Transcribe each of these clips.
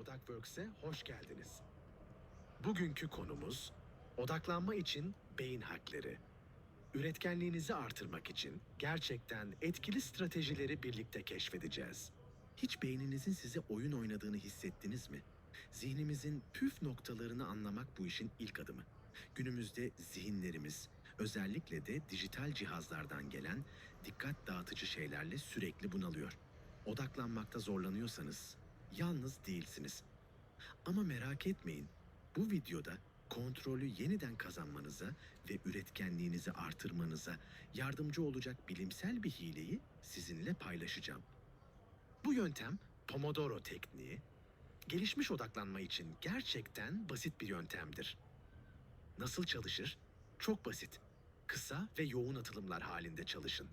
Odakworks'e hoş geldiniz. Bugünkü konumuz odaklanma için beyin hakları. Üretkenliğinizi artırmak için gerçekten etkili stratejileri birlikte keşfedeceğiz. Hiç beyninizin size oyun oynadığını hissettiniz mi? Zihnimizin püf noktalarını anlamak bu işin ilk adımı. Günümüzde zihinlerimiz, özellikle de dijital cihazlardan gelen dikkat dağıtıcı şeylerle sürekli bunalıyor. Odaklanmakta zorlanıyorsanız yalnız değilsiniz. Ama merak etmeyin. Bu videoda kontrolü yeniden kazanmanıza ve üretkenliğinizi artırmanıza yardımcı olacak bilimsel bir hileyi sizinle paylaşacağım. Bu yöntem Pomodoro tekniği, gelişmiş odaklanma için gerçekten basit bir yöntemdir. Nasıl çalışır? Çok basit. Kısa ve yoğun atılımlar halinde çalışın.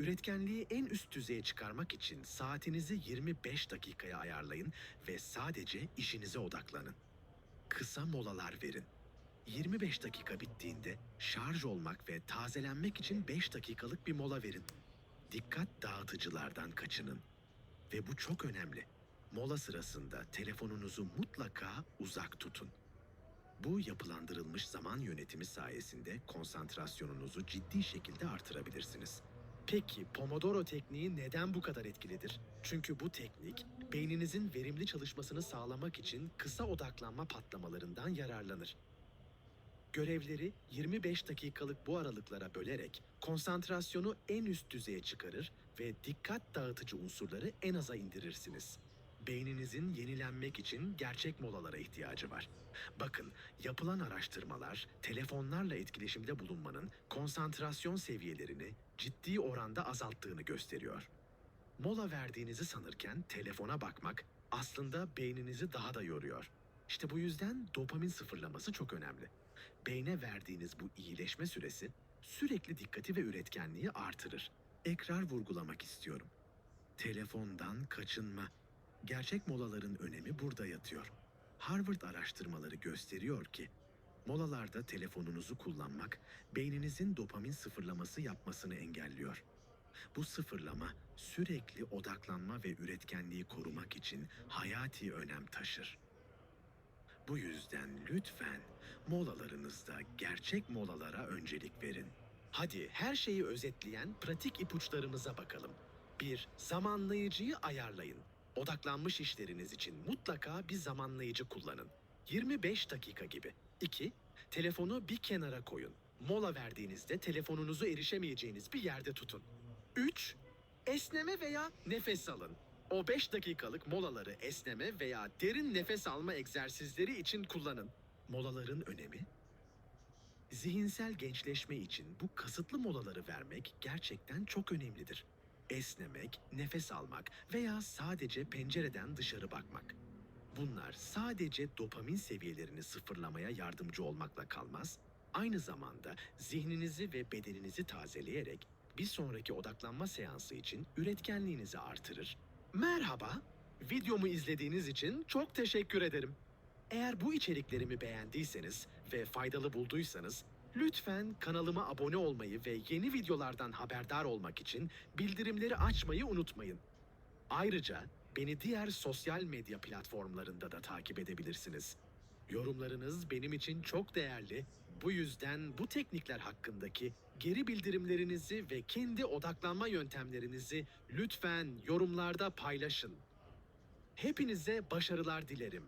Üretkenliği en üst düzeye çıkarmak için saatinizi 25 dakikaya ayarlayın ve sadece işinize odaklanın. Kısa molalar verin. 25 dakika bittiğinde şarj olmak ve tazelenmek için 5 dakikalık bir mola verin. Dikkat dağıtıcılardan kaçının. Ve bu çok önemli. Mola sırasında telefonunuzu mutlaka uzak tutun. Bu yapılandırılmış zaman yönetimi sayesinde konsantrasyonunuzu ciddi şekilde artırabilirsiniz. Peki Pomodoro tekniği neden bu kadar etkilidir? Çünkü bu teknik beyninizin verimli çalışmasını sağlamak için kısa odaklanma patlamalarından yararlanır. Görevleri 25 dakikalık bu aralıklara bölerek konsantrasyonu en üst düzeye çıkarır ve dikkat dağıtıcı unsurları en aza indirirsiniz. Beyninizin yenilenmek için gerçek molalara ihtiyacı var. Bakın, yapılan araştırmalar telefonlarla etkileşimde bulunmanın konsantrasyon seviyelerini ciddi oranda azalttığını gösteriyor. Mola verdiğinizi sanırken telefona bakmak aslında beyninizi daha da yoruyor. İşte bu yüzden dopamin sıfırlaması çok önemli. Beyne verdiğiniz bu iyileşme süresi sürekli dikkati ve üretkenliği artırır. Ekrar vurgulamak istiyorum. Telefondan kaçınma. Gerçek molaların önemi burada yatıyor. Harvard araştırmaları gösteriyor ki molalarda telefonunuzu kullanmak beyninizin dopamin sıfırlaması yapmasını engelliyor. Bu sıfırlama sürekli odaklanma ve üretkenliği korumak için hayati önem taşır. Bu yüzden lütfen molalarınızda gerçek molalara öncelik verin. Hadi her şeyi özetleyen pratik ipuçlarımıza bakalım. 1. Zamanlayıcıyı ayarlayın. Odaklanmış işleriniz için mutlaka bir zamanlayıcı kullanın. 25 dakika gibi. 2. Telefonu bir kenara koyun. Mola verdiğinizde telefonunuzu erişemeyeceğiniz bir yerde tutun. 3. Esneme veya nefes alın. O 5 dakikalık molaları esneme veya derin nefes alma egzersizleri için kullanın. Molaların önemi Zihinsel gençleşme için bu kasıtlı molaları vermek gerçekten çok önemlidir. Esnemek, nefes almak veya sadece pencereden dışarı bakmak. Bunlar sadece dopamin seviyelerini sıfırlamaya yardımcı olmakla kalmaz, aynı zamanda zihninizi ve bedeninizi tazeleyerek bir sonraki odaklanma seansı için üretkenliğinizi artırır. Merhaba, videomu izlediğiniz için çok teşekkür ederim. Eğer bu içeriklerimi beğendiyseniz ve faydalı bulduysanız lütfen kanalıma abone olmayı ve yeni videolardan haberdar olmak için bildirimleri açmayı unutmayın. Ayrıca beni diğer sosyal medya platformlarında da takip edebilirsiniz. Yorumlarınız benim için çok değerli. Bu yüzden bu teknikler hakkındaki geri bildirimlerinizi ve kendi odaklanma yöntemlerinizi lütfen yorumlarda paylaşın. Hepinize başarılar dilerim.